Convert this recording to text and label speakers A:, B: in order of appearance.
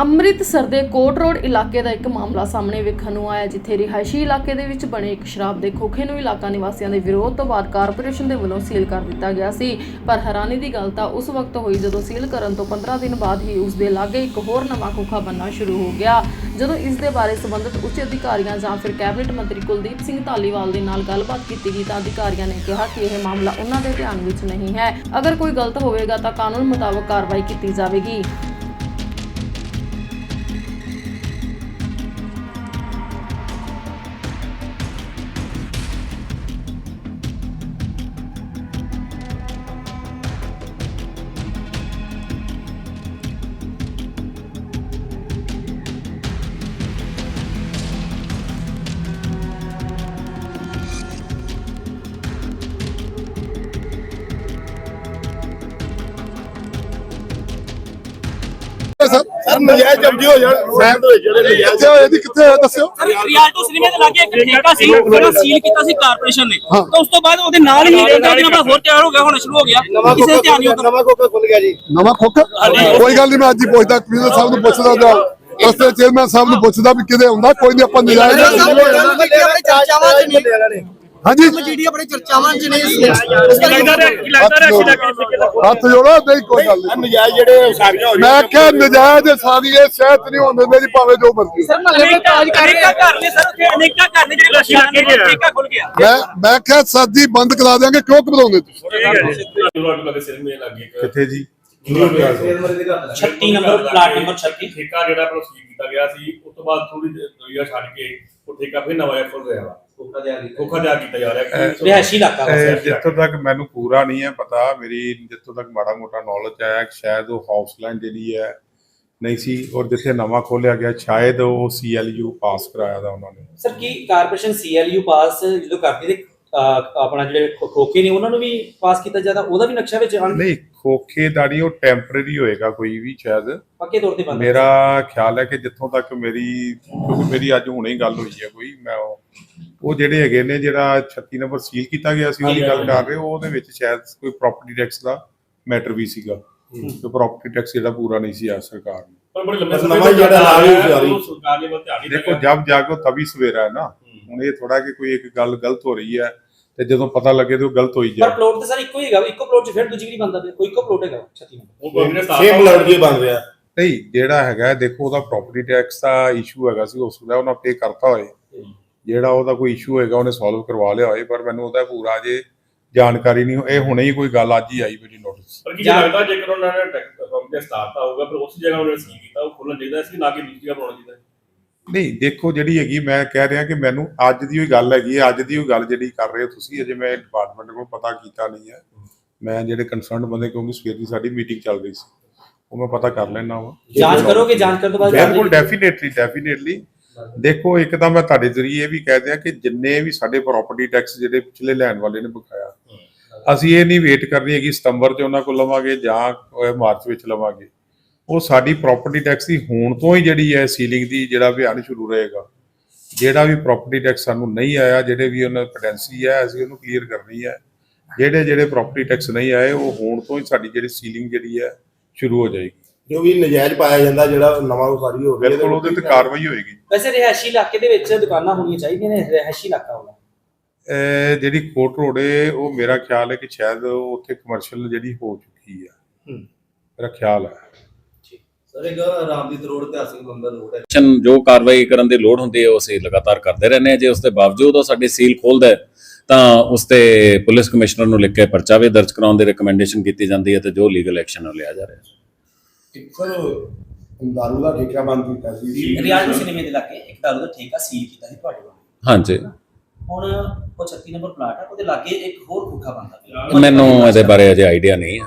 A: ਅੰਮ੍ਰਿਤਸਰ ਦੇ ਕੋਟ ਰੋਡ ਇਲਾਕੇ ਦਾ ਇੱਕ ਮਾਮਲਾ ਸਾਹਮਣੇ ਵੇਖਣ ਨੂੰ ਆਇਆ ਜਿੱਥੇ ਰਿਹਾਇਸ਼ੀ ਇਲਾਕੇ ਦੇ ਵਿੱਚ ਬਣੇ ਇੱਕ ਸ਼ਰਾਬ ਦੇ ਖੋਖੇ ਨੂੰ ਇਲਾਕਾ ਨਿਵਾਸੀਆਂ ਦੇ ਵਿਰੋਧ ਤੋਂ ਬਾਅਦ ਕਾਰਪੋਰੇਸ਼ਨ ਦੇ ਵੱਲੋਂ ਸੀਲ ਕਰ ਦਿੱਤਾ ਗਿਆ ਸੀ। ਪਰ ਹੈਰਾਨੀ ਦੀ ਗੱਲ ਤਾਂ ਉਸ ਵਕਤ ਹੋਈ ਜਦੋਂ ਸੀਲ ਕਰਨ ਤੋਂ 15 ਦਿਨ ਬਾਅਦ ਹੀ ਉਸ ਦੇ ਲਾਗੇ ਇੱਕ ਹੋਰ ਨਵਾਂ ਖੋਖਾ ਬੰਨਣਾ ਸ਼ੁਰੂ ਹੋ ਗਿਆ। ਜਦੋਂ ਇਸ ਦੇ ਬਾਰੇ ਸੰਬੰਧਿਤ ਉੱਚ ਅਧਿਕਾਰੀਆਂ ਜਾਂ ਫਿਰ ਕੈਬਨਿਟ ਮੰਤਰੀ ਕੁਲਦੀਪ ਸਿੰਘ ਧਾਲੀਵਾਲ ਦੇ ਨਾਲ ਗੱਲਬਾਤ ਕੀਤੀ ਗਈ ਤਾਂ ਅਧਿਕਾਰੀਆਂ ਨੇ ਕਿਹਾ ਕਿ ਇਹ ਮਾਮਲਾ ਉਹਨਾਂ ਦੇ ਧਿਆਨ ਵਿੱਚ ਨਹੀਂ ਹੈ। ਅਗਰ ਕੋਈ ਗਲਤ ਹੋਵੇਗਾ ਤਾਂ ਕਾਨੂੰਨ ਮੁਤਾਬਕ ਕਾਰਵਾਈ ਕੀਤੀ ਜਾਵੇਗੀ।
B: ਸਰ
C: ਸਰ ਨਜਾਇਜ਼ ਕਬਜ਼ੇ ਹੋ ਜਾਣ। ਸਹਿਮਤ ਹੋਏ ਜਿਹੜੇ ਨਜਾਇਜ਼
B: ਕਿੱਥੇ ਹੋਇਆ ਜੀ ਕਿੱਥੇ ਹੋਇਆ ਦੱਸਿਓ।
D: ਰਿਆਲਟੋ ਸਿਨੇਮੇ ਦੇ ਲਾਗੇ ਇੱਕ ਠੇਕਾ ਸੀ ਜਿਹੜਾ ਸੀਲ ਕੀਤਾ ਸੀ ਕਾਰਪੋਰੇਸ਼ਨ ਨੇ।
B: ਹਾਂ।
D: ਤਾਂ ਉਸ ਤੋਂ ਬਾਅਦ ਉਹਦੇ ਨਾਲ ਹੀ ਇੱਕ ਦਿਨ ਆਪਣਾ ਹੋਰ ਤਿਆਰ ਹੋ ਗਿਆ ਹੁਣ ਸ਼ੁਰੂ ਹੋ ਗਿਆ। ਕਿਸੇ ਦੇ ਧਿਆਨ ਨਹੀਂ ਹੁੰਦਾ
C: ਨਵਾਂ ਕੋਕਾ ਖੁੱਲ ਗਿਆ ਜੀ।
B: ਨਵਾਂ ਖੋਖਾ? ਕੋਈ ਗੱਲ ਨਹੀਂ ਮੈਂ ਅੱਜ ਹੀ ਪੁੱਛਦਾ ਕਮਿਸ਼ਨਰ ਸਾਹਿਬ ਨੂੰ ਪੁੱਛਦਾ ਜਾਂ। ਰਸਤੇ ਚੇਅਰਮੈਨ ਸਾਹਿਬ ਨੂੰ ਪੁੱਛਦਾ ਵੀ ਕਿਤੇ ਹੁੰਦਾ ਕੋਈ ਨਹੀਂ ਆਪਾਂ ਨਜਾਇਜ਼ ਹਾਂਜੀ।
E: ਜਿਹੜੀ ਆਪਣੇ ਚਰਚਾਵਾਂ ਚ ਨੇ
D: ਲੱਗਦਾ ਰਿਹਾ? ਕਿ ਲੱਗਦਾ ਰਿਹਾ ਕਿ ਲੱਗਦਾ
B: ਹੱਥ ਜੋੜੋ ਨਹੀਂ ਕੋਈ ਗੱਲ ਨਹੀਂ।
C: ਨਜਾਇਜ਼ ਜਿਹੜੇ ਸਾਰੀਆਂ ਹੋ
B: ਮੈਂ ਕਿਹਾ ਨਜਾਇਜ਼ ਸਾਰੀ ਇਹ ਸ਼ਹਿਤ ਨਹੀਂ ਹੁੰਦੇ ਮੇਰੀ ਭਾਵੇਂ ਜੋ ਮਰਜ਼ੀ।
D: ਸਰ ਮਹੱਲੇ ਦੇ ਕਾਜ ਕਰ ਰਹੇ ਘਰ ਨੇ ਸਰ ਉੱਥੇ ਅਨੇਕਾਂ ਘਰ ਨੇ ਜਿਹੜੇ ਲਸ਼ੀ ਲੱਗੇ ਨੇ ਠੇਕਾ ਖੁੱਲ ਗਿਆ।
B: ਮੈਂ ਮੈਂ ਕਿਹਾ ਸਾਦੀ ਬੰਦ ਕਰਾ ਦਿਆਂਗੇ ਕਿਉਂ ਘਬਰਾਉਂਦੇ ਤੁਸੀਂ?
F: ਕਿੱਥੇ ਜੀ?
D: 36 ਨੰਬਰ ਪਲਾਟ ਨੰਬਰ 36
G: ਠੇਕਾ ਜਿਹੜਾ ਸੀਲ ਕੀਤਾ ਗਿਆ ਸੀ ਉਸ ਤੋਂ ਬਾਅਦ ਥੋੜੀ ਦੁਨੀਆ ਛੱਡ ਕੇ ਉਹ ਠੇਕਾ ਫਿਰ ਨਵਾਂ ਖੁੱਲ ਰਿਹਾ ਵਾ। ਖੋਖਾ ਜਿਹਾ ਕੀਤਾ ਜਾ ਰਿਹਾ। ਕਿ
D: ਰਿਹਾਇਸ਼ੀ ਇਲਾਕਾ ਵਾ
F: ਇਹ
D: ਸਰ
F: ਜਿੱਥੋਂ ਤੱਕ ਮੈਨੂੰ ਪੂਰਾ ਨਹੀਂ ਹੈ ਪਤਾ ਮੇਰੀ ਜਿੱਥੋਂ ਤੱਕ ਮਾੜਾ ਮੋਟਾ ਨੌਲੇਜ ਹੈ ਕਿ ਸ਼ਾਇਦ ਉਹ ਹਾਊਸਲਾਈਨ ਜਿਹੜੀ ਹੈ ਨਹੀਂ ਸੀ ਔਰ ਜਿੱਥੇ ਨਵਾਂ ਖੋਲਿਆ ਗਿਆ ਸ਼ਾਇਦ ਉਹ ਸੀਐਲਯੂ ਪਾਸ ਕਰਾਇਆ ਦਾ ਉਹਨਾਂ ਨੇ।
H: ਸਰ ਕੀ ਕਾਰਪੋਰੇਸ਼ਨ ਸੀਐਲਯੂ ਪਾਸ ਜਦੋਂ ਕਰਦੀ ਤੇ ਅਹ, ਆਪਣਾ ਜਿਹੜੇ ਖੋ- ਖੋਖੇ ਨੇ ਉਹਨਾਂ ਨੂੰ ਵੀ ਪਾਸ ਕੀਤਾ ਜਾਂਦਾ ਉਹਦਾ ਵੀ ਨਕਸ਼ਾ ਵਿੱਚ ਆਣ
F: ਨਹੀਂ ਖੋਖੇਦਾਰੀ ਉਹ ਟੈਂਪਰੇਰੀ ਹੋਏਗਾ ਕੋਈ ਵੀ ਸ਼ਾਇਦ।
H: ਪੱਕੇ ਤੌਰ ਤੇ ਬੰਦ
F: ਮੇਰਾ ਖਿਆਲ ਹੈ ਕਿ ਜਿੱਥੋਂ ਤੱਕ ਮੇਰੀ ਕਿਉਂਕਿ ਮੇਰੀ ਅੱਜ ਹੁਣੇ ਹੀ ਗੱਲ ਹੋਈ ਹੈ ਕੋਈ ਮੈਂ ਉਹ ਉਹ ਜਿਹੜੇ ਹੈਗੇ ਨੇ ਜਿਹੜਾ 36 ਨੰਬਰ ਸੀਲ ਕੀਤਾ ਗਿਆ ਸੀ ਉਹਦੀ ਗੱਲ ਕਰ ਰਹੇ ਹੋ ਉਹਦੇ ਵਿੱਚ ਸ਼ਾਇਦ ਕੋਈ ਪ੍ਰਾਪਰਟੀ ਟੈਕਸ ਦਾ ਮੈਟਰ ਵੀ ਸੀਗਾ। ਕਿ ਪ੍ਰਾਪਰਟੀ ਟੈਕਸ ਜਿਹੜਾ ਪੂਰਾ ਨਹੀਂ ਸੀ ਆ ਸਰਕਾਰ ਨੂੰ।
G: ਪਰ ਬੜੇ ਲੰਬੇ
C: ਨਵਾਂ
G: ਸਮੇਂ ਤੋਂ
C: ਜਿਹੜਾ ਲਾ ਰਹੀ
G: ਹੈ,
C: ਜਾਰੀ।
G: ਉਹ ਸਰਕਾਰ ਨੇ ਵੱਲ ਧਿਆਨ ਨਹੀਂ
F: ਦੇਖੋ ਜਬ ਜਾਗੋ ਤभी ਸਵੇਰਾ ਹੈ ਨਾ। ਹੁਣ ਇਹ ਥੋੜਾ ਕਿ ਕੋਈ ਇੱਕ ਗੱਲ ਗਲਤ ਹੋ ਰਹੀ ਹੈ ਤੇ ਜਦੋਂ ਪਤਾ ਲੱਗੇ ਤੇ ਉਹ ਗਲਤ ਹੋਈ
H: ਪਰ
F: ਜਾਏ
H: ਪਲੋਟ ਤੇ ਸਰ ਇੱਕੋ ਹੀ ਹੈਗਾ ਇੱਕੋ ਪਲੋਟ 'ਚ ਫਿਰ ਦੂਜੀ ਵੀ ਨਹੀਂ ਬੰਦਾ ਪਿਆ ਕੋਈ ਇੱਕੋ ਪਲੋਟ ਹੈਗਾ 36 ਨੰਬਰ
G: ਉਹ ਗਵਰਨਮੈਂਟ ਨੇ
C: ਸੇਮ ਬਲੱਡ ਜੀ ਬਣ ਰਿਹਾ
F: ਨਹੀਂ ਜਿਹੜਾ ਹੈਗਾ ਦੇਖੋ ਉਹਦਾ ਪ੍ਰਾਪਰਟੀ ਟੈਕਸ ਦਾ ਇਸ਼ੂ ਹੈਗਾ ਸੀ ਉਸ ਦਾ ਉਹਨਾਂ ਪੇ ਕਰਤਾ ਹੋਏ। ਜਿਹੜਾ ਉਹਦਾ ਕੋਈ ਇਸ਼ੂ ਹੋਏਗਾ ਉਹਨੇ ਸੋਲਵ ਕਰਵਾ ਲਿਆ ਹੋਏ ਪਰ ਮੈਨੂੰ ਉਹਦਾ ਪੂਰਾ ਜੇ ਜਾਣਕਾਰੀ ਨਹੀਂ ਇਹ ਹੁਣੇ ਹੀ ਕੋਈ ਗੱਲ ਅੱਜ ਹੀ ਆਈ ਮੇਰੀ ਨੋਟਿਸ
G: ਪਰ ਕੀ ਲੱਗਦਾ ਜੇਕਰ ਉਹਨਾਂ ਨੇ ਟੈਕਸ ਫਰਮ ਤੇ ਸਟਾਰਟਾ ਹੋਊਗਾ ਫਿਰ ਉਸ ਜਗ੍ਹਾ ਉਹਨਾਂ ਨੇ ਸੀਲ ਕੀਤਾ ਉਹ ਖੋਲਣਾ ਚਾਹੀਦਾ ਸੀ ਨਾ ਕਿ ਦੂਜੀ ਜਗ੍ਹਾ ਬਣਾਉਣਾ ਚਾਹੀਦਾ
F: ਨਹੀਂ ਦੇਖੋ ਜਿਹੜੀ ਹੈਗੀ ਮੈਂ ਕਹਿ ਰਿਹਾ ਕਿ ਮੈਨੂੰ ਅੱਜ ਦੀ ਹੋਈ ਗੱਲ ਹੈਗੀ ਹੈ ਅੱਜ ਦੀ ਹੋਈ ਗੱਲ ਜਿਹੜੀ ਕਰ ਰਹੇ ਹੋ ਤੁਸੀਂ ਅਜੇ ਮੈਂ ਡਿਪਾਰਟਮੈਂਟ ਕੋਲ ਪਤਾ ਕੀਤਾ ਨਹੀਂ ਹੈ। ਮੈਂ ਜਿਹੜੇ ਕੰਸਰਨਡ ਬੰਦੇ ਕਿਉਂਕਿ ਸਵੇਰ ਦੀ ਸਾਡੀ ਮੀਟਿੰਗ ਚੱਲ ਰਹੀ ਸੀ ਉਹ ਮੈਂ ਪਤਾ ਕਰ ਲੈਣਾ ਵਾ।
H: ਜਾਂਚ ਕਰੋਗੇ ਜਾਂਚ ਕਰਨ ਤੋਂ ਬਾਅਦ
F: ਬਿਲਕੁਲ ਡੈਫੀਨੇਟਲੀ ਡੈਫੀਨੇਟਲੀ ਦੇਖੋ ਇੱਕ ਤਾਂ ਮੈਂ ਤੁਹਾਡੇ ਜ਼ਰੀਏ ਇਹ ਵੀ ਕਹਿ ਦਿਆਂ ਕਿ ਜਿੰਨੇ ਵੀ ਸਾਡੇ ਪ੍ਰਾਪਰਟੀ ਟੈਕਸ ਜਿਹੜੇ ਪਿਛਲੇ ਲੈਣ ਵਾਲੇ ਨੇ ਬਕਾਇਆ ਅਸੀਂ ਇਹ ਨਹੀਂ ਵੇਟ ਕਰਨੀ ਹੈ ਕਿ ਸਤੰਬਰ 'ਚ ਉਹਨਾਂ ਕੋਲ ਲਵਾਂਗੇ ਜਾਂ ਮਾਰਚ ਵਿੱਚ ਲਵਾਂਗੇ। ਉਹ ਸਾਡੀ ਪ੍ਰਾਪਰਟੀ ਟੈਕਸ ਦੀ ਹੋਣ ਤੋਂ ਹੀ ਜਿਹੜੀ ਹੈ ਸੀਲਿੰਗ ਦੀ ਜਿਹੜਾ ਅਭਿਆਨ ਸ਼ੁਰੂ ਰਹੇਗਾ। ਜਿਹੜਾ ਵੀ ਪ੍ਰਾਪਰਟੀ ਟੈਕਸ ਸਾਨੂੰ ਨਹੀਂ ਆਇਆ ਜਿਹੜੇ ਵੀ ਉਹਨਾਂ ਪੋਟੈਂਸੀ ਹੈ ਅਸੀਂ ਉਹਨੂੰ ਕਲੀਅਰ ਕਰਨੀ ਹੈ। ਜਿਹੜੇ ਜਿਹੜੇ ਪ੍ਰਾਪਰਟੀ ਟੈਕਸ ਨਹੀਂ ਆਏ ਉਹ ਹੋਣ ਤੋਂ ਹੀ ਸਾਡੀ ਜਿਹੜੀ ਸੀਲਿੰਗ ਜਿਹੜੀ ਹੈ ਸ਼ੁਰੂ ਹੋ ਜਾਏਗੀ।
C: ਜੋ ਵੀ ਨਜਾਇਜ਼ ਪਾਇਆ ਜਾਂਦਾ ਜਿਹੜਾ ਨਵਾਂ ਉਸਾਰੀ ਹੋ ਰਹੀ ਹੈ
F: ਬਿਲਕੁਲ ਉਹਦੇ ਤੇ ਕਾਰਵਾਈ ਹੋਏਗੀ।
H: ਵੈਸੇ ਰਿਹਾਇਸ਼ੀ ਇਲਾਕੇ ਦੇ ਵਿੱਚ ਦੁਕਾਨਾਂ ਹੋਣੀਆਂ ਚਾਹੀਦੀਆਂ ਨੇ ਰਿਹਾਇਸ਼ੀ ਇਲਾਕਾ ਹੋਣਾ।
F: ਇਹ ਜਿਹੜੀ ਕੋਟ ਹੈ ਉਹ ਮੇਰਾ ਖਿਆਲ ਹੈ ਕਿ ਸ਼ਾਇਦ ਉੱਥੇ ਕਮਰਸ਼ੀਅਲ ਜਿਹੜੀ ਹੋ ਚੁੱਕੀ ਹੈ। ਮੇਰਾ ਖਿਆਲ ਹੈ।
E: ਸਰ ਇੱਕ ਰਾਮਦੀਤ ਰੋਡ ਇਤਿਹਾਸਿਕ ਮੰਦਰ ਰੋਡ ਹੈ।
I: ਐਕਸ਼ਨ ਜੋ ਕਾਰਵਾਈ ਕਰਨ ਦੀ ਲੋੜ ਹੁੰਦੀ ਹੈ ਉਹ ਅਸੀਂ ਲਗਾਤਾਰ ਕਰਦੇ ਰਹਿੰਦੇ ਹਾਂ। ਜੇ ਉਸ ਦੇ ਬਾਵਜੂਦ ਉਹ ਸਾਡੀ ਸੀਲ ਖੋਲਦਾ ਹੈ ਤਾਂ ਉਸ ਤੇ ਪੁਲਿਸ ਕਮਿਸ਼ਨਰ ਨੂੰ ਲਿਖ ਕੇ ਪਰਚਾ ਵੀ ਦਰਜ ਕਰਾਉਣ ਦੀ ਰეკਮੈਂਡੇਸ਼ਨ ਕੀਤੀ ਜਾਂਦੀ ਹੈ ਤੇ ਜੋ ਲੀਗਲ ਐਕਸ਼ਨ ਉਹ ਲਿਆ ਜਾ ਰਿਹਾ ਹੈ।
C: ਇੱਕ ਦਾਰੂ ਦਾ ਠੇਕਾ ਬੰਦ ਕੀਤਾ ਸੀ।
H: ਰਿਆਲਟੋ ਸਿਨੇਮੇ ਦੇ ਲਾਗੇ ਇੱਕ ਦਾਰੂ ਦਾ ਠੇਕਾ ਸੀਲ ਕੀਤਾ ਸੀ ਤੁਹਾਡੇ ਵੱਲੋਂ।
I: ਹਾਂਜੀ।
H: ਹੁਣ ਉਹ 36 ਨੰਬਰ ਪਲਾਟ ਹੈ ਉਹਦੇ ਲਾਗੇ ਇੱਕ ਹੋਰ ਖੋਖਾ ਬੰਦਾ
I: ਮੈਨੂੰ ਇਹਦੇ ਬਾਰੇ ਅਜੇ ਆਈਡੀਆ ਨਹੀਂ ਹੈ।